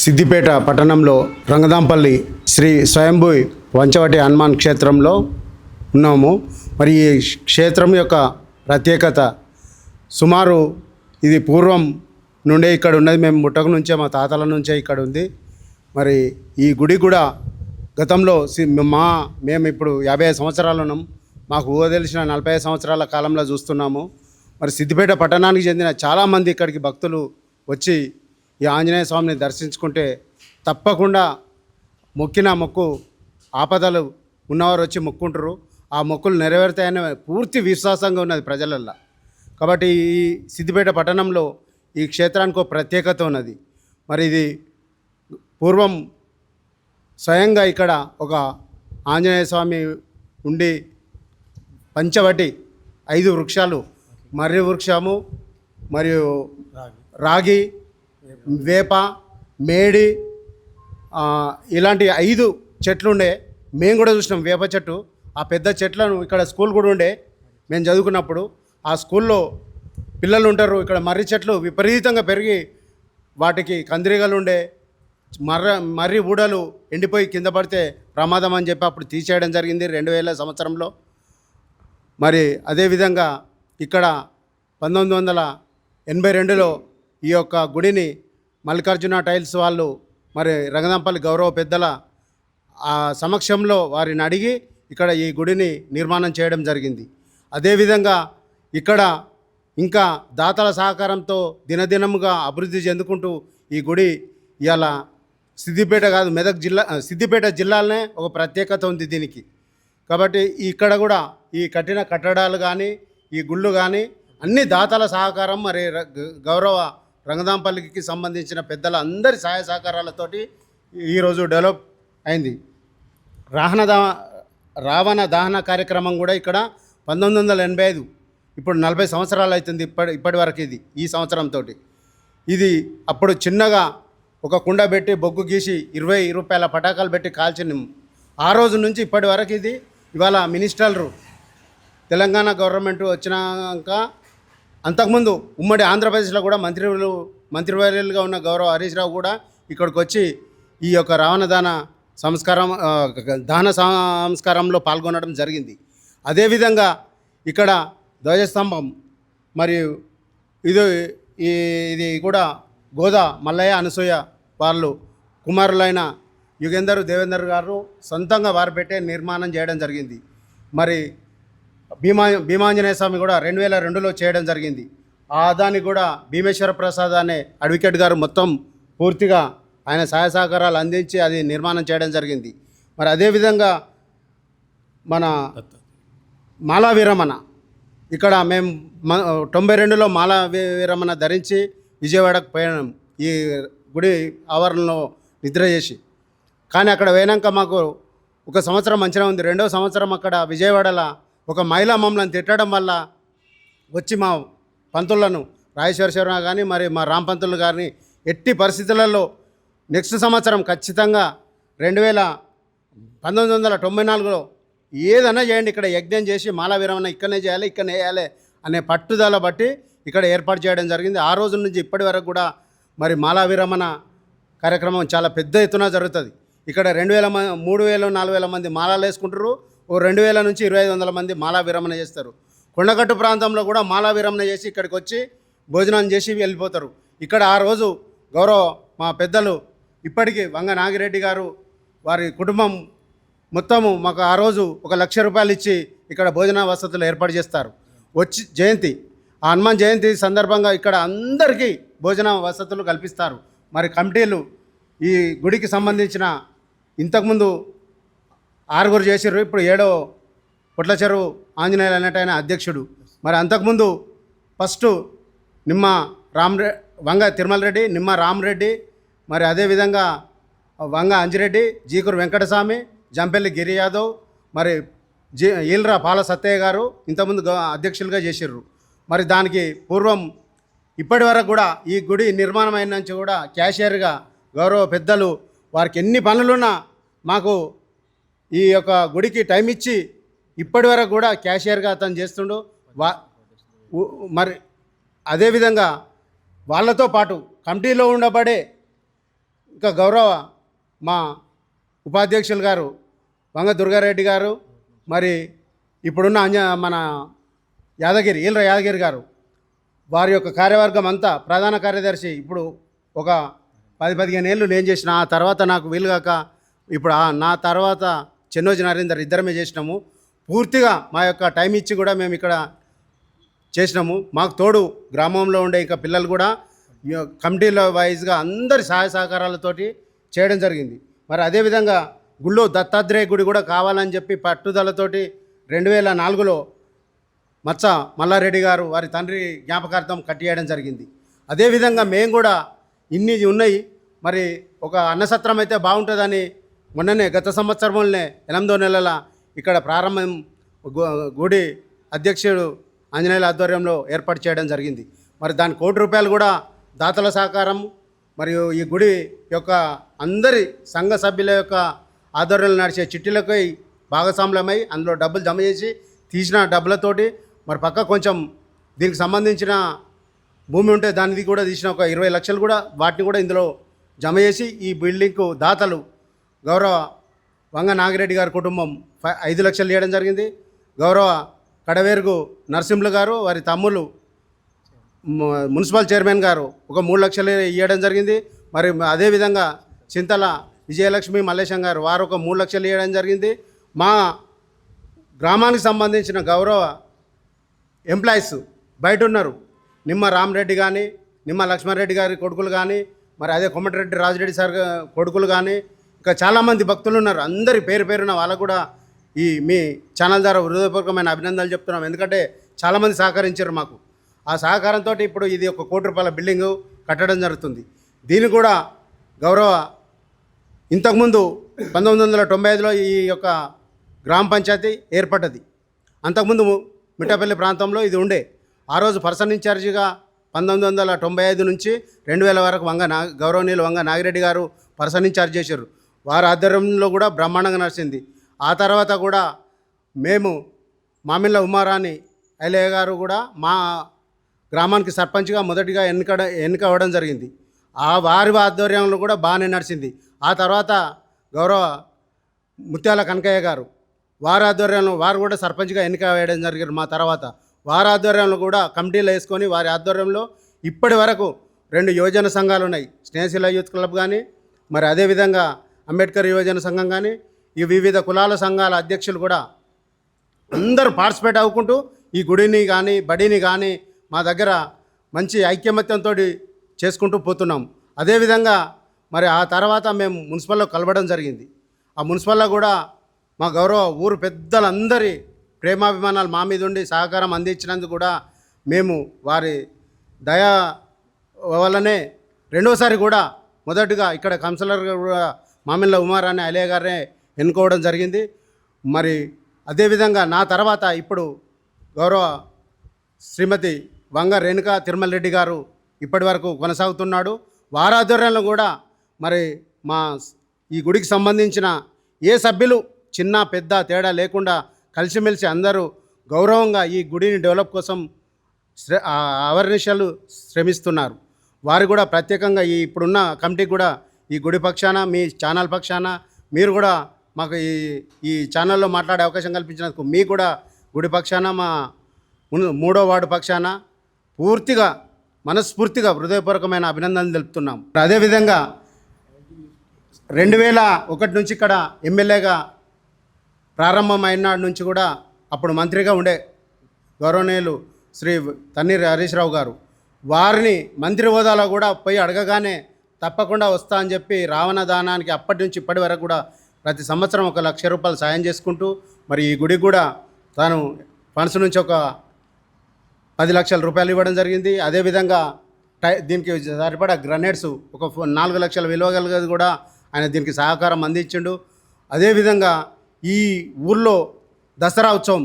సిద్దిపేట పట్టణంలో రంగదాంపల్లి శ్రీ స్వయంభూ వంచవటి హనుమాన్ క్షేత్రంలో ఉన్నాము. మరి ఈ క్షేత్రం యొక్క ప్రత్యేకత సుమారు ఇది పూర్వం నుండే ఇక్కడ ఉన్నది. మేము ముట్టక నుంచే మా తాతల నుంచే ఇక్కడ ఉంది. మరి ఈ గుడి కూడా గతంలో సి- మా మేము ఇప్పుడు యాభై ఐదు సంవత్సరాలు ఉన్నాం. మాకు ఊహ తెలిసిన నలభై సంవత్సరాల కాలంలో చూస్తున్నాము. మరి సిద్దిపేట పట్టణానికి చెందిన చాలామంది ఇక్కడికి భక్తులు వచ్చి ఈ ఆంజనేయ స్వామిని దర్శించుకుంటే తప్పకుండా మొక్కిన మొక్కు ఆపదలు ఉన్నవారు వచ్చి మొక్కుంటారు. ఆ మొక్కులు నెరవేరుతాయనే పూర్తి విశ్వాసంగా ఉన్నది ప్రజలల్లో. కాబట్టి ఈ సిద్దిపేట పట్టణంలో ఈ క్షేత్రానికి ఒక ప్రత్యేకత ఉన్నది. మరి ఇది పూర్వం స్వయంగా ఇక్కడ ఒక ఆంజనేయ స్వామి ఉండి పంచవటి ఐదు వృక్షాలు మర్రి వృక్షము మరియు రాగి వేప మేడి ఇలాంటి ఐదు చెట్లు ఉండే మేము కూడా చూసినాం వేప చెట్టు. ఆ పెద్ద చెట్లను ఇక్కడ స్కూల్ కూడా ఉండే. మేము చదువుకున్నప్పుడు ఆ స్కూల్లో పిల్లలు ఉంటారు. ఇక్కడ మర్రి చెట్లు విపరీతంగా పెరిగి వాటికి కందిరీగలు ఉండే. మర్ర మర్రి ఊడలు ఎండిపోయి కింద పడితే ప్రమాదం అని చెప్పి అప్పుడు తీసేయడం జరిగింది రెండు వేల సంవత్సరంలో. మరి అదేవిధంగా ఇక్కడ పంతొమ్మిది వందల ఎనభై రెండులో ఈ యొక్క గుడిని మల్లికార్జున టైల్స్ వాళ్ళు మరి రంగదంపల్లి గౌరవ పెద్దల సమక్షంలో వారిని అడిగి ఇక్కడ ఈ గుడిని నిర్మాణం చేయడం జరిగింది. అదేవిధంగా ఇక్కడ ఇంకా దాతల సహకారంతో దినదినముగా అభివృద్ధి చెందుకుంటూ ఈ గుడి ఇవాళ సిద్దిపేట కాదు మెదక్ జిల్లా సిద్దిపేట జిల్లాలోనే ఒక ప్రత్యేకత ఉంది దీనికి. కాబట్టి ఇక్కడ కూడా ఈ కట్టిన కట్టడాలు కానీ ఈ గుళ్ళు కానీ అన్ని దాతల సహకారం మరి ర- గ- గౌరవ రంగదాంపల్లికి సంబంధించిన పెద్దల అందరి సహాయ సహకారాలతోటి ఈరోజు డెవలప్ అయింది. రాహన దా రావణ దహన కార్యక్రమం కూడా ఇక్కడ పంతొమ్మిది వందల ఎనభై ఐదు. ఇప్పుడు నలభై సంవత్సరాలు అవుతుంది ఇప్పటి ఇప్పటి వరకు ఇది ఈ సంవత్సరంతో ఇది అప్పుడు చిన్నగా ఒక కుండ పెట్టి బొగ్గు గీసి ఇరవై రూపాయల పటాకాలు పెట్టి కాల్చినాం. ఆ రోజు నుంచి ఇప్పటి వరకు ఇది ఇవాళ మినిస్టర్లు. తెలంగాణ గవర్నమెంట్ వచ్చినాక అంతకుముందు ఉమ్మడి ఆంధ్రప్రదేశ్లో కూడా మంత్రివర్యులు మంత్రివర్యులుగా ఉన్న గౌరవ హరీష్ రావు కూడా ఇక్కడికి వచ్చి ఈ యొక్క రావణదాన సంస్కారం దాన సంస్కారంలో పాల్గొనడం జరిగింది. అదేవిధంగా ఇక్కడ ధ్వజస్తంభం మరియు ఇది ఈ ఇది కూడా గోదా మల్లయ్య అనసూయ వాళ్ళు కుమారులైన యుగేందర్ దేవేందర్ గారు సొంతంగా వారు పెట్టే నిర్మాణం చేయడం జరిగింది. మరి భీమా భీమాంజనేయ స్వామి కూడా రెండు వేల రెండులో చేయడం జరిగింది. ఆ దానికి కూడా భీమేశ్వర ప్రసాద్ అనే అడ్వకేట్ గారు మొత్తం పూర్తిగా ఆయన సహాయ సహకారాలు అందించి అది నిర్మాణం చేయడం జరిగింది. మరి అదేవిధంగా మన మాలా విరమణ ఇక్కడ మేము తొంభై రెండులో మాలా వీరమణ విరమణ ధరించి విజయవాడకు పోయినాం ఈ గుడి ఆవరణలో నిద్ర చేసి. కానీ అక్కడ పోయినాక మాకు ఒక సంవత్సరం మంచిగా ఉంది. రెండో సంవత్సరం అక్కడ విజయవాడలో ఒక మహిళా మమ్మల్ని తిట్టడం వల్ల వచ్చి మా పంతులను రాజేశ్వర శర్మ కానీ మరి మా రామ్ పంతులు గారిని ఎట్టి పరిస్థితులలో నెక్స్ట్ సంవత్సరం ఖచ్చితంగా రెండు వేల పంతొమ్మిది వందల తొంభై నాలుగులో ఏదైనా చేయండి ఇక్కడ యజ్ఞం చేసి మాలా విరమణ ఇక్కడనే చేయాలి ఇక్కడనే వేయాలి అనే పట్టుదల బట్టి ఇక్కడ ఏర్పాటు చేయడం జరిగింది. ఆ రోజు నుంచి ఇప్పటి వరకు కూడా మరి మాలా విరమణ కార్యక్రమం చాలా పెద్ద ఎత్తున జరుగుతుంది. ఇక్కడ రెండు వేల మంది మూడు వేలు నాలుగు వేల మంది మాలాలు వేసుకుంటారు ఓ రెండు వేల నుంచి ఇరవై ఐదు వందల మంది మాలా విరమణ చేస్తారు. కొండగట్టు ప్రాంతంలో కూడా మాలా విరమణ చేసి ఇక్కడికి వచ్చి భోజనం చేసి వెళ్ళిపోతారు. ఇక్కడ ఆ రోజు గౌరవ మా పెద్దలు ఇప్పటికీ వంగ నాగిరెడ్డి గారు వారి కుటుంబం మొత్తము మాకు ఆ రోజు ఒక లక్ష రూపాయలు ఇచ్చి ఇక్కడ భోజన వసతులు ఏర్పాటు చేస్తారు. వచ్చి జయంతి ఆ హనుమాన్ జయంతి సందర్భంగా ఇక్కడ అందరికీ భోజన వసతులు కల్పిస్తారు. మరి కమిటీలు ఈ గుడికి సంబంధించిన ఇంతకుముందు ఆరుగురు చేసారు ఇప్పుడు ఏడో పుట్ల చెరువు ఆంజనేయులు అన్నట్టు ఆయన అధ్యక్షుడు. మరి అంతకుముందు ఫస్ట్ నిమ్మ రామరె వంగ తిరుమల రెడ్డి నిమ్మ రామరెడ్డి మరి అదేవిధంగా వంగ అంజిరెడ్డి జీకురు వెంకటస్వామి జంపెల్లి గిరి యాదవ్ మరి జీ ఈల్రా పాల సత్తయ్య గారు ఇంతకుముందు అధ్యక్షులుగా చేసిర్రు. మరి దానికి పూర్వం ఇప్పటి వరకు కూడా ఈ గుడి నిర్మాణం అయిన నుంచి కూడా క్యాషియర్గా గౌరవ పెద్దలు వారికి ఎన్ని పనులున్నా మాకు ఈ యొక్క గుడికి టైం ఇచ్చి ఇప్పటి వరకు కూడా క్యాషియర్గా అతను చేస్తుండు. వా మరి అదేవిధంగా వాళ్ళతో పాటు కమిటీలో ఉండబడే ఇంకా గౌరవ మా ఉపాధ్యక్షులు గారు వంగ దుర్గారెడ్డి గారు మరి ఇప్పుడున్న అంజ మన యాదగిరి ఈల్ర యాదగిరి గారు వారి యొక్క కార్యవర్గం అంతా ప్రధాన కార్యదర్శి ఇప్పుడు ఒక పది పదిహేను ఏళ్ళు నేను చేసిన ఆ తర్వాత నాకు వీలుగాక ఇప్పుడు నా తర్వాత చెన్నోజి నరేందర్ ఇద్దరమే చేసినాము. పూర్తిగా మా యొక్క టైం ఇచ్చి కూడా మేము ఇక్కడ చేసినాము. మాకు తోడు గ్రామంలో ఉండే ఇంకా పిల్లలు కూడా కమిటీల వైజ్గా అందరి సహాయ సహకారాలతోటి చేయడం జరిగింది. మరి అదేవిధంగా గుళ్ళో దత్తాత్రేయ గుడి కూడా కావాలని చెప్పి పట్టుదలతోటి రెండు వేల నాలుగులో మచ్చ మల్లారెడ్డి గారు వారి తండ్రి జ్ఞాపకార్థం కట్టియడం జరిగింది. అదేవిధంగా మేము కూడా ఇన్ని ఉన్నాయి. మరి ఒక అన్నసత్రం అయితే బాగుంటుందని మొన్ననే గత సంవత్సరంలోనే ఎనిమిదో నెలల ఇక్కడ ప్రారంభం గుడి అధ్యక్షుడు ఆంజనేయుల ఆధ్వర్యంలో ఏర్పాటు చేయడం జరిగింది. మరి దాని కోటి రూపాయలు కూడా దాతల సహకారం మరియు ఈ గుడి యొక్క అందరి సంఘ సభ్యుల యొక్క ఆధ్వర్యంలో నడిచే చిట్టీలపై భాగస్వాములమై అందులో డబ్బులు జమ చేసి తీసిన డబ్బులతోటి మరి పక్క కొంచెం దీనికి సంబంధించిన భూమి ఉంటే దానిది కూడా తీసిన ఒక ఇరవై లక్షలు కూడా వాటిని కూడా ఇందులో జమ చేసి ఈ బిల్డింగ్కు దాతలు గౌరవ వంగ నాగిరెడ్డి గారి కుటుంబం ఐదు లక్షలు ఇవ్వడం జరిగింది. గౌరవ కడవేరుగు నరసింహులు గారు వారి తమ్ములు మున్సిపల్ చైర్మన్ గారు ఒక మూడు లక్షలు ఇవ్వడం జరిగింది. మరి అదేవిధంగా చింతల విజయలక్ష్మి మల్లేశం గారు వారు ఒక మూడు లక్షలు ఇవ్వడం జరిగింది. మా గ్రామానికి సంబంధించిన గౌరవ ఎంప్లాయీస్ బయట ఉన్నారు. నిమ్మ రామరెడ్డి కానీ నిమ్మ లక్ష్మారెడ్డి గారి కొడుకులు కానీ మరి అదే కొమ్మటిరెడ్డి రాజరెడ్డి సార్ కొడుకులు కానీ ఇంకా చాలామంది భక్తులు ఉన్నారు. అందరి పేరు పేరున వాళ్ళకు కూడా ఈ మీ ఛానల్ ద్వారా హృదయపూర్వకమైన అభినందనలు చెప్తున్నాం. ఎందుకంటే చాలామంది సహకరించారు మాకు. ఆ సహకారంతో ఇప్పుడు ఇది ఒక కోటి రూపాయల బిల్డింగు కట్టడం జరుగుతుంది. దీన్ని కూడా గౌరవ ఇంతకుముందు పంతొమ్మిది వందల తొంభై ఐదులో ఈ యొక్క గ్రామ పంచాయతీ ఏర్పడ్డది. అంతకుముందు మిఠాపల్లి ప్రాంతంలో ఇది ఉండే. ఆ రోజు పర్సన్ ఇన్ఛార్జిగా పంతొమ్మిది వందల తొంభై ఐదు నుంచి రెండు వేల వరకు వంగ నా గౌరవనీయులు వంగ నాగిరెడ్డి గారు పర్సన్ ఇన్ఛార్జ్ చేశారు. వారి ఆధ్వర్యంలో కూడా బ్రహ్మాండంగా నడిచింది. ఆ తర్వాత కూడా మేము మామిళ్ళ ఉమారాణి ఐలయ్య గారు కూడా మా గ్రామానికి సర్పంచ్గా మొదటిగా ఎన్నిక ఎన్నిక అవ్వడం జరిగింది. ఆ వారి ఆధ్వర్యంలో కూడా బాగానే నడిచింది. ఆ తర్వాత గౌరవ ముత్యాల కనకయ్య గారు వారి ఆధ్వర్యంలో వారు కూడా సర్పంచ్గా ఎన్నిక వేయడం జరిగారు మా తర్వాత. వారి ఆధ్వర్యంలో కూడా కమిటీలు వేసుకొని వారి ఆధ్వర్యంలో ఇప్పటి వరకు రెండు యువజన సంఘాలు ఉన్నాయి. స్నేహశీల యూత్ క్లబ్ కానీ మరి అదేవిధంగా అంబేద్కర్ యువజన సంఘం కానీ ఈ వివిధ కులాల సంఘాల అధ్యక్షులు కూడా అందరూ పార్టిసిపేట్ అవ్వుకుంటూ ఈ గుడిని కానీ బడిని కానీ మా దగ్గర మంచి ఐక్యమత్యంతో చేసుకుంటూ పోతున్నాం. అదేవిధంగా మరి ఆ తర్వాత మేము మున్సిపల్లో కలవడం జరిగింది. ఆ మున్సిపల్లో కూడా మా గౌరవ ఊరు పెద్దలందరి ప్రేమాభిమానాలు మా మీద ఉండి సహకారం అందించినందుకు కూడా మేము వారి దయా వల్లనే రెండోసారి కూడా మొదటగా ఇక్కడ కౌన్సిలర్ కూడా మామిళ్ళ ఉమార్ అనే అలే గారినే ఎన్నుకోవడం జరిగింది. మరి అదేవిధంగా నా తర్వాత ఇప్పుడు గౌరవ శ్రీమతి వంగ రేణుక తిరుమల రెడ్డి గారు ఇప్పటి వరకు కొనసాగుతున్నాడు. వారాధ్వర్యంలో కూడా మరి మా ఈ గుడికి సంబంధించిన ఏ సభ్యులు చిన్న పెద్ద తేడా లేకుండా కలిసిమెలిసి అందరూ గౌరవంగా ఈ గుడిని డెవలప్ కోసం శ్ర అవర్నిషాలు శ్రమిస్తున్నారు. వారు కూడా ప్రత్యేకంగా ఈ ఇప్పుడున్న కమిటీకి కూడా ఈ గుడి పక్షాన మీ ఛానల్ పక్షాన మీరు కూడా మాకు ఈ ఈ ఛానల్లో మాట్లాడే అవకాశం కల్పించినందుకు మీకు కూడా గుడి పక్షాన మా మూడో వార్డు పక్షాన పూర్తిగా మనస్ఫూర్తిగా హృదయపూర్వకమైన అభినందనలు తెలుపుతున్నాం. అదేవిధంగా రెండు వేల ఒకటి నుంచి ఇక్కడ ఎమ్మెల్యేగా ప్రారంభమైన నుంచి కూడా అప్పుడు మంత్రిగా ఉండే గౌరవనీయులు శ్రీ తన్నీర్ హరీష్ రావు గారు. వారిని మంత్రి హోదాలో కూడా పోయి అడగగానే తప్పకుండా వస్తా అని చెప్పి రావణ దానానికి అప్పటి నుంచి ఇప్పటి వరకు కూడా ప్రతి సంవత్సరం ఒక లక్ష రూపాయలు సాయం చేసుకుంటూ మరి ఈ గుడికి కూడా తాను ఫండ్స్ నుంచి ఒక పది లక్షల రూపాయలు ఇవ్వడం జరిగింది. అదేవిధంగా టై దీనికి సరిపడా గ్రనేడ్స్ ఒక నాలుగు లక్షల విలువ కలిగేది కూడా ఆయన దీనికి సహకారం అందించిండు. అదేవిధంగా ఈ ఊర్లో దసరా ఉత్సవం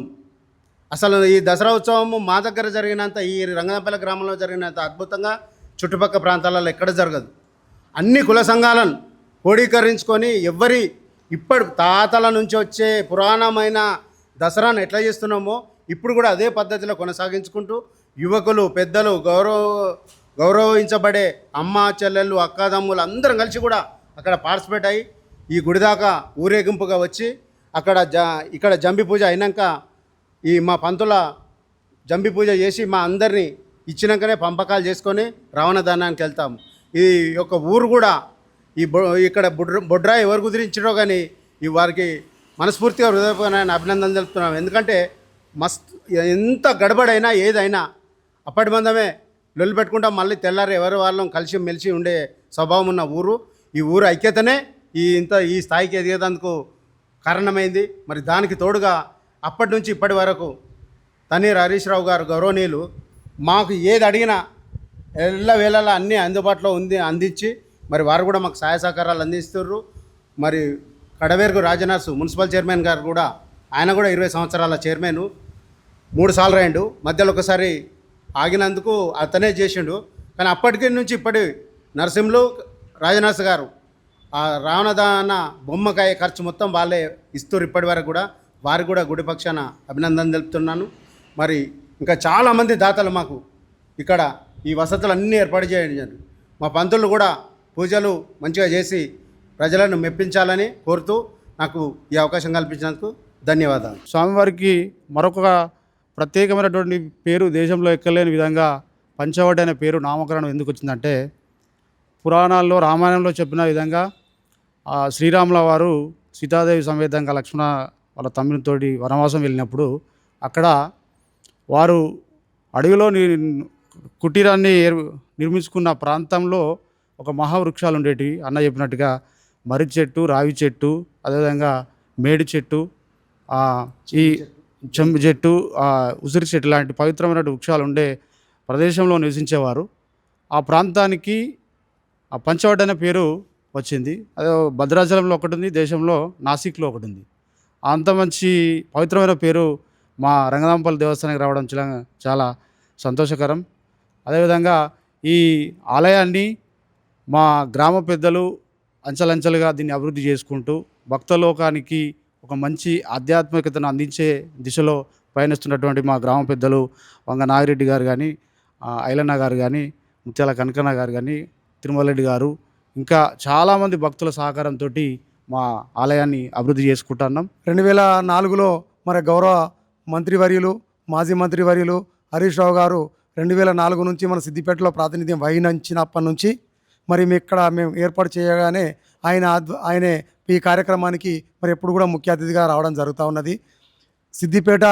అసలు ఈ దసరా ఉత్సవం మా దగ్గర జరిగినంత ఈ రంగనపల్లి గ్రామంలో జరిగినంత అద్భుతంగా చుట్టుపక్కల ప్రాంతాలలో ఎక్కడ జరగదు. అన్ని కుల సంఘాలను క్రోడీకరించుకొని ఎవరి ఇప్పటి తాతల నుంచి వచ్చే పురాణమైన దసరాను ఎట్లా చేస్తున్నామో ఇప్పుడు కూడా అదే పద్ధతిలో కొనసాగించుకుంటూ యువకులు పెద్దలు గౌరవ గౌరవించబడే అమ్మ చెల్లెళ్ళు అక్కాదమ్ములు అందరం కలిసి కూడా అక్కడ పార్టిసిపేట్ అయ్యి ఈ గుడి దాకా ఊరేగింపుగా వచ్చి అక్కడ జ ఇక్కడ జంబి పూజ అయినాక ఈ మా పంతుల జంబి పూజ చేసి మా అందరినీ ఇచ్చినాకనే పంపకాలు చేసుకొని రావణదానానికి వెళ్తాము. ఈ యొక్క ఊరు కూడా ఈ ఇక్కడ బుడ్ర బొడ్రా ఎవరు కుదిరించడో కానీ ఈ వారికి మనస్ఫూర్తిగా హృదయపూర్వకమైన అభినందనలు తెలుపుతున్నాం. ఎందుకంటే మస్త్ ఎంత గడబడైనా ఏదైనా అప్పటి మందమే లొల్లి పెట్టుకుంటాం. మళ్ళీ తెల్లారి ఎవరి వాళ్ళం కలిసి మెలిసి ఉండే స్వభావం ఉన్న ఊరు. ఈ ఊరు ఐక్యతనే ఈ ఇంత ఈ స్థాయికి ఎదిగేందుకు కారణమైంది. మరి దానికి తోడుగా అప్పటి నుంచి ఇప్పటి వరకు తనీర్ హరీష్ రావు గారు గౌరవనీయులు మాకు ఏది అడిగినా ఎల్ల వేళలా అన్నీ అందుబాటులో ఉంది అందించి మరి వారు కూడా మాకు సహాయ సహకారాలు అందిస్తున్నారు మరి కడవేరుకు రాజనర్సు మున్సిపల్ చైర్మన్ గారు కూడా ఆయన కూడా ఇరవై సంవత్సరాల చైర్మన్. మూడు సార్లు రాయండు. మధ్యలో ఒకసారి ఆగినందుకు అతనే చేసిండు. కానీ అప్పటికి నుంచి ఇప్పటి నరసింహులు రాజనాథ్ గారు ఆ రావణదాన బొమ్మకాయ ఖర్చు మొత్తం వాళ్ళే ఇస్తారు ఇప్పటి వరకు కూడా. వారు కూడా గుడి పక్షాన అభినందన తెలుపుతున్నాను. మరి ఇంకా చాలామంది దాతలు మాకు ఇక్కడ ఈ వసతులు అన్నీ ఏర్పాటు చేయండి మా పంతులు కూడా పూజలు మంచిగా చేసి ప్రజలను మెప్పించాలని కోరుతూ నాకు ఈ అవకాశం కల్పించినందుకు ధన్యవాదాలు. స్వామివారికి మరొక ప్రత్యేకమైనటువంటి పేరు దేశంలో ఎక్కలేని విధంగా పంచవటి అనే పేరు నామకరణం ఎందుకు వచ్చిందంటే పురాణాల్లో రామాయణంలో చెప్పిన విధంగా ఆ శ్రీరాముల వారు సీతాదేవి సమేతంగా లక్ష్మణ వాళ్ళ తమ్మునితోటి వనవాసం వెళ్ళినప్పుడు అక్కడ వారు అడవిలో కుటీరాన్ని నిర్మించుకున్న ప్రాంతంలో ఒక మహావృక్షాలు ఉండేటివి. అన్న చెప్పినట్టుగా మర్రి చెట్టు రావి చెట్టు అదేవిధంగా మేడి చెట్టు ఈ చెంబు చెట్టు. ఉసిరి చెట్టు లాంటి పవిత్రమైన వృక్షాలు ఉండే ప్రదేశంలో నివసించేవారు. ఆ ప్రాంతానికి ఆ పంచవడ్డ అనే పేరు వచ్చింది. అదే భద్రాచలంలో ఒకటి ఉంది దేశంలో నాసిక్లో ఒకటి ఉంది. అంత మంచి పవిత్రమైన పేరు మా రంగనాంపల్లి దేవస్థానానికి రావడం చాలా సంతోషకరం. అదేవిధంగా ఈ ఆలయాన్ని మా గ్రామ పెద్దలు అంచెలంచెలుగా దీన్ని అభివృద్ధి చేసుకుంటూ భక్తలోకానికి ఒక మంచి ఆధ్యాత్మికతను అందించే దిశలో పయనిస్తున్నటువంటి మా గ్రామ పెద్దలు వంగ నాగిరెడ్డి గారు కానీ ఐలన్న గారు కానీ ముత్యాల కనకన్న గారు కానీ తిరుమల రెడ్డి గారు ఇంకా చాలామంది భక్తుల సహకారంతో మా ఆలయాన్ని అభివృద్ధి చేసుకుంటున్నాం. రెండు వేల నాలుగులో మరి గౌరవ మంత్రివర్యులు మాజీ మంత్రివర్యులు హరీష్ రావు గారు రెండు వేల నాలుగు నుంచి మన సిద్దిపేటలో ప్రాతినిధ్యం వహించినప్పటి నుంచి మరి ఇక్కడ మేము ఏర్పాటు చేయగానే ఆయన ఆయనే ఈ కార్యక్రమానికి మరి ఎప్పుడు కూడా ముఖ్య అతిథిగా రావడం జరుగుతూ ఉన్నది. సిద్దిపేట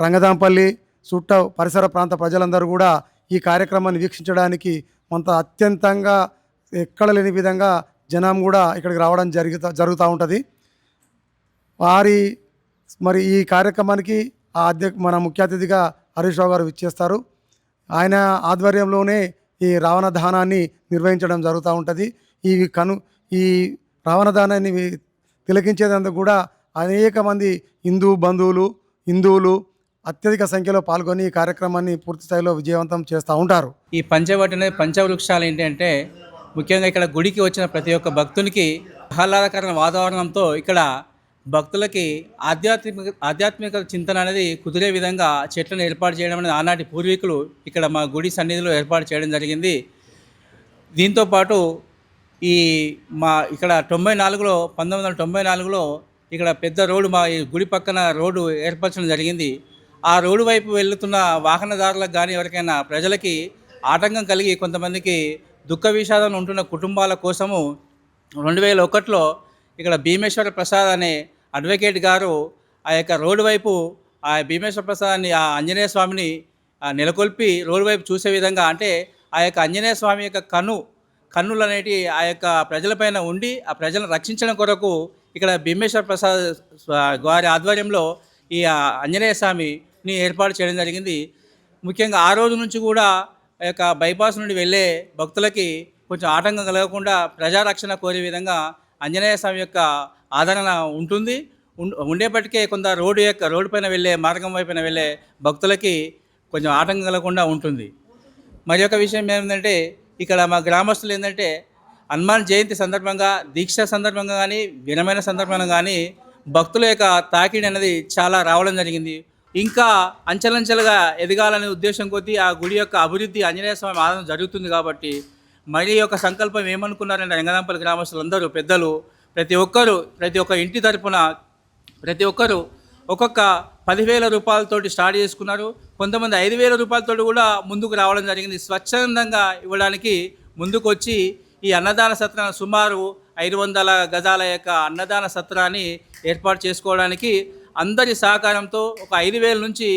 రంగదాంపల్లి చుట్ట పరిసర ప్రాంత ప్రజలందరూ కూడా ఈ కార్యక్రమాన్ని వీక్షించడానికి కొంత అత్యంతంగా ఎక్కడ లేని విధంగా జనం కూడా ఇక్కడికి రావడం జరుగుతా జరుగుతూ ఉంటుంది. వారి మరి ఈ కార్యక్రమానికి ఆ అధ్యక్ష మన ముఖ్య అతిథిగా హరీష్ రావు గారు విచ్చేస్తారు. ఆయన ఆధ్వర్యంలోనే ఈ రావణ దహనాన్ని నిర్వహించడం జరుగుతూ ఉంటుంది. ఈ కను ఈ రావణ దహనాన్ని వి- కూడా అనేక మంది హిందూ బంధువులు హిందువులు అత్యధిక సంఖ్యలో పాల్గొని ఈ కార్యక్రమాన్ని పూర్తి స్థాయిలో విజయవంతం చేస్తూ ఉంటారు. ఈ పంచవటి అనేది పంచవృక్షాలు ఏంటంటే ముఖ్యంగా ఇక్కడ గుడికి వచ్చిన ప్రతి ఒక్క భక్తునికి ఆహ్లాదకరమైన వాతావరణంతో ఇక్కడ భక్తులకి ఆధ్యాత్మిక ఆధ్యాత్మిక చింతన అనేది కుదిరే విధంగా చెట్లను ఏర్పాటు చేయడం అనేది ఆనాటి పూర్వీకులు ఇక్కడ మా గుడి సన్నిధిలో ఏర్పాటు చేయడం జరిగింది. దీంతో పాటు ఈ మా ఇక్కడ తొంభై నాలుగులో పంతొమ్మిది వందల తొంభై నాలుగులో ఇక్కడ పెద్ద రోడ్డు మా ఈ గుడి పక్కన రోడ్డు ఏర్పరచడం జరిగింది. ఆ రోడ్డు వైపు వెళ్తున్న వాహనదారులకు కానీ ఎవరికైనా ప్రజలకి ఆటంకం కలిగి కొంతమందికి దుఃఖ విషాదం ఉంటున్న కుటుంబాల కోసము రెండు వేల ఒకటిలో ఇక్కడ భీమేశ్వర ప్రసాద్ అనే అడ్వకేట్ గారు ఆ యొక్క రోడ్డు వైపు ఆ భీమేశ్వర ప్రసాద్ని ఆ ఆంజనేయ స్వామిని నెలకొల్పి రోడ్డు వైపు చూసే విధంగా అంటే ఆ యొక్క ఆంజనేయ స్వామి యొక్క కన్ను కన్నులు అనేటి ఆ యొక్క ప్రజలపైన ఉండి ఆ ప్రజలను రక్షించడం కొరకు ఇక్కడ భీమేశ్వర ప్రసాద్ వారి ఆధ్వర్యంలో ఈ ఆంజనేయ స్వామిని ఏర్పాటు చేయడం జరిగింది. ముఖ్యంగా ఆ రోజు నుంచి కూడా ఆ యొక్క బైపాస్ నుండి వెళ్ళే భక్తులకి కొంచెం ఆటంకం కలగకుండా ప్రజారక్షణ కోరే విధంగా ఆంజనేయ స్వామి యొక్క ఆదరణ ఉంటుంది. ఉండేప్పటికే కొంత రోడ్డు యొక్క రోడ్డు పైన వెళ్ళే మార్గం వైపున వెళ్ళే భక్తులకి కొంచెం ఆటంకం కలగకుండా ఉంటుంది. మరి ఒక విషయం ఏంటంటే ఇక్కడ మా గ్రామస్తులు ఏంటంటే హనుమాన్ జయంతి సందర్భంగా దీక్ష సందర్భంగా కానీ వినమైన సందర్భంగా కానీ భక్తుల యొక్క తాకిడి అనేది చాలా రావడం జరిగింది. ఇంకా అంచెలంచెలుగా ఎదగాలనే ఉద్దేశం కొద్దీ ఆ గుడి యొక్క అభివృద్ధి ఆంజనేయ స్వామి ఆదరణ జరుగుతుంది కాబట్టి మరి యొక్క సంకల్పం ఏమనుకున్నారంటే రంగనాంపల్లి గ్రామస్తులందరూ పెద్దలు ప్రతి ఒక్కరు ప్రతి ఒక్క ఇంటి తరపున ప్రతి ఒక్కరు ఒక్కొక్క పదివేల రూపాయలతోటి స్టార్ట్ చేసుకున్నారు. కొంతమంది ఐదు వేల రూపాయలతోటి కూడా ముందుకు రావడం జరిగింది. స్వచ్ఛందంగా ఇవ్వడానికి ముందుకు వచ్చి ఈ అన్నదాన సత్రాన్ని సుమారు ఐదు వందల గజాల యొక్క అన్నదాన సత్రాన్ని ఏర్పాటు చేసుకోవడానికి అందరి సహకారంతో ఒక ఐదు వేల నుంచి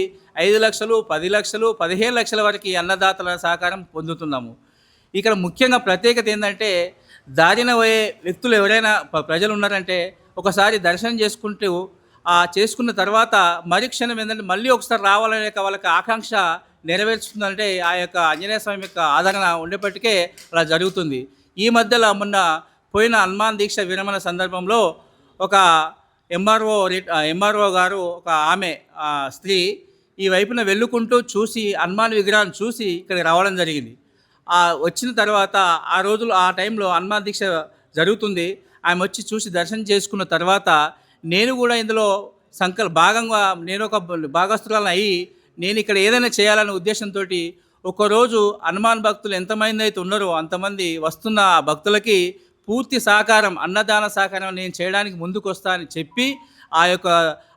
ఐదు లక్షలు పది లక్షలు పదిహేను లక్షల వరకు ఈ అన్నదాతల సహకారం పొందుతున్నాము. ఇక్కడ ముఖ్యంగా ప్రత్యేకత ఏంటంటే దారిన పోయే వ్యక్తులు ఎవరైనా ప్రజలు ఉన్నారంటే ఒకసారి దర్శనం చేసుకుంటూ ఆ చేసుకున్న తర్వాత మరుక్షణం ఏంటంటే మళ్ళీ ఒకసారి రావాలనే వాళ్ళకి ఆకాంక్ష నెరవేర్చుతుందంటే ఆ యొక్క ఆంజనేయ స్వామి యొక్క ఆదరణ ఉండేప్పటికే అలా జరుగుతుంది. ఈ మధ్యలో మొన్న పోయిన హనుమాన్ దీక్ష విరమణ సందర్భంలో ఒక ఎంఆర్ఓ ఎంఆర్ఓ గారు ఒక ఆమె స్త్రీ ఈ వైపున వెళ్ళుకుంటూ చూసి హనుమాన్ విగ్రహాన్ని చూసి ఇక్కడికి రావడం జరిగింది. వచ్చిన తర్వాత ఆ రోజులు ఆ టైంలో హనుమాన్ దీక్ష జరుగుతుంది. ఆమె వచ్చి చూసి దర్శనం చేసుకున్న తర్వాత నేను కూడా ఇందులో సంకల్ భాగంగా నేను ఒక భాగస్థులను అయ్యి నేను ఇక్కడ ఏదైనా చేయాలనే ఉద్దేశంతో ఒకరోజు హనుమాన్ భక్తులు ఎంతమంది అయితే ఉన్నారో అంతమంది వస్తున్న ఆ భక్తులకి పూర్తి సహకారం అన్నదాన సహకారం నేను చేయడానికి ముందుకు వస్తా అని చెప్పి ఆ యొక్క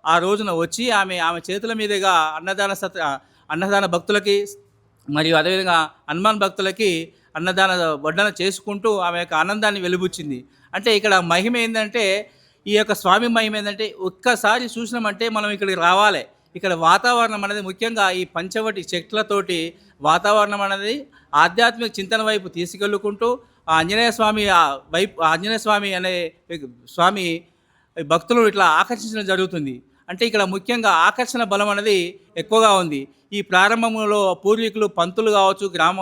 ఆ రోజున వచ్చి ఆమె ఆమె చేతుల మీదుగా అన్నదాన సత అన్నదాన భక్తులకి మరియు అదేవిధంగా హనుమాన్ భక్తులకి అన్నదాన వడ్డన చేసుకుంటూ ఆమె యొక్క ఆనందాన్ని వెలుబుచ్చింది. అంటే ఇక్కడ మహిమ ఏంటంటే ఈ యొక్క స్వామి మహిమ ఏంటంటే ఒక్కసారి చూసినామంటే మనం ఇక్కడికి రావాలి. ఇక్కడ వాతావరణం అనేది ముఖ్యంగా ఈ పంచవటి చెట్లతోటి వాతావరణం అనేది ఆధ్యాత్మిక చింతన వైపు తీసుకెళ్ళుకుంటూ ఆ ఆంజనేయ స్వామి వైపు ఆంజనేయ స్వామి అనే స్వామి భక్తులను ఇట్లా ఆకర్షించడం జరుగుతుంది. అంటే ఇక్కడ ముఖ్యంగా ఆకర్షణ బలం అనేది ఎక్కువగా ఉంది. ఈ ప్రారంభంలో పూర్వీకులు పంతులు కావచ్చు గ్రామ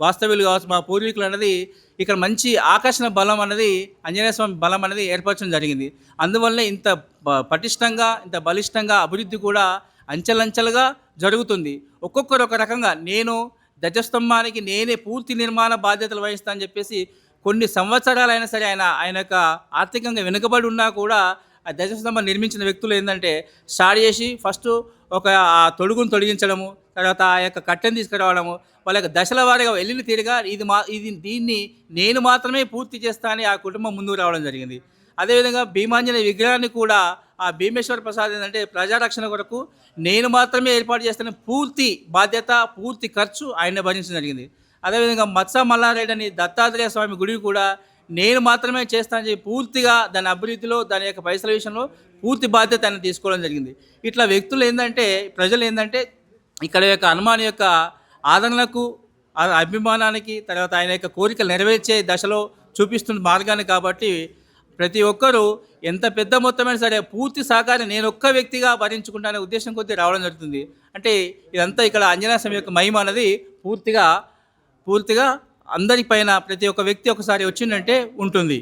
వాస్తవ్యులు కావచ్చు మా పూర్వీకులు అనేది ఇక్కడ మంచి ఆకర్షణ బలం అనేది ఆంజనేయ స్వామి బలం అనేది ఏర్పరచడం జరిగింది. అందువల్ల ఇంత ప- పటిష్టంగా ఇంత బలిష్టంగా అభివృద్ధి కూడా అంచెలంచెలుగా జరుగుతుంది. ఒక్కొక్కరు ఒక రకంగా నేను ధ్వజస్తంభానికి నేనే పూర్తి నిర్మాణ బాధ్యతలు వహిస్తానని చెప్పేసి కొన్ని సంవత్సరాలైనా సరే ఆయన ఆయన యొక్క ఆర్థికంగా వెనుకబడి ఉన్నా కూడా ఆ ధ్వజస్తంభం నిర్మించిన వ్యక్తులు ఏంటంటే స్టార్ట్ చేసి ఫస్ట్ ఒక ఆ తొడుగును తొలగించడము తర్వాత ఆ యొక్క కట్టెను తీసుకురావడము వాళ్ళ యొక్క దశల వారీగా వెళ్ళిన తీరుగా ఇది మా ఇది దీన్ని నేను మాత్రమే పూర్తి చేస్తానని ఆ కుటుంబం ముందుకు రావడం జరిగింది. అదేవిధంగా భీమాంజనేయ విగ్రహాన్ని కూడా ఆ భీమేశ్వర ప్రసాద్ ఏంటంటే ప్రజారక్షణ కొరకు నేను మాత్రమే ఏర్పాటు చేస్తాను పూర్తి బాధ్యత పూర్తి ఖర్చు ఆయన భరించడం జరిగింది. అదేవిధంగా మత్స మల్లారెడ్డి అని దత్తాత్రేయ స్వామి గుడి కూడా నేను మాత్రమే చేస్తానని చెప్పి పూర్తిగా దాని అభివృద్ధిలో దాని యొక్క పైసల విషయంలో పూర్తి బాధ్యత ఆయన తీసుకోవడం జరిగింది. ఇట్లా వ్యక్తులు ఏంటంటే ప్రజలు ఏంటంటే ఇక్కడ యొక్క హనుమాన్ యొక్క ఆదరణకు అభిమానానికి తర్వాత ఆయన యొక్క కోరికలు నెరవేర్చే దశలో చూపిస్తున్న మార్గాన్ని కాబట్టి ప్రతి ఒక్కరూ ఎంత పెద్ద మొత్తమైనా సరే పూర్తి సహకారం నేను ఒక్క వ్యక్తిగా భరించుకుంటానే ఉద్దేశం కొద్దీ రావడం జరుగుతుంది. అంటే ఇదంతా ఇక్కడ ఆంజనేయ స్వామి యొక్క మహిమ అనేది పూర్తిగా పూర్తిగా అందరిపైన ప్రతి ఒక్క వ్యక్తి ఒకసారి వచ్చిందంటే ఉంటుంది.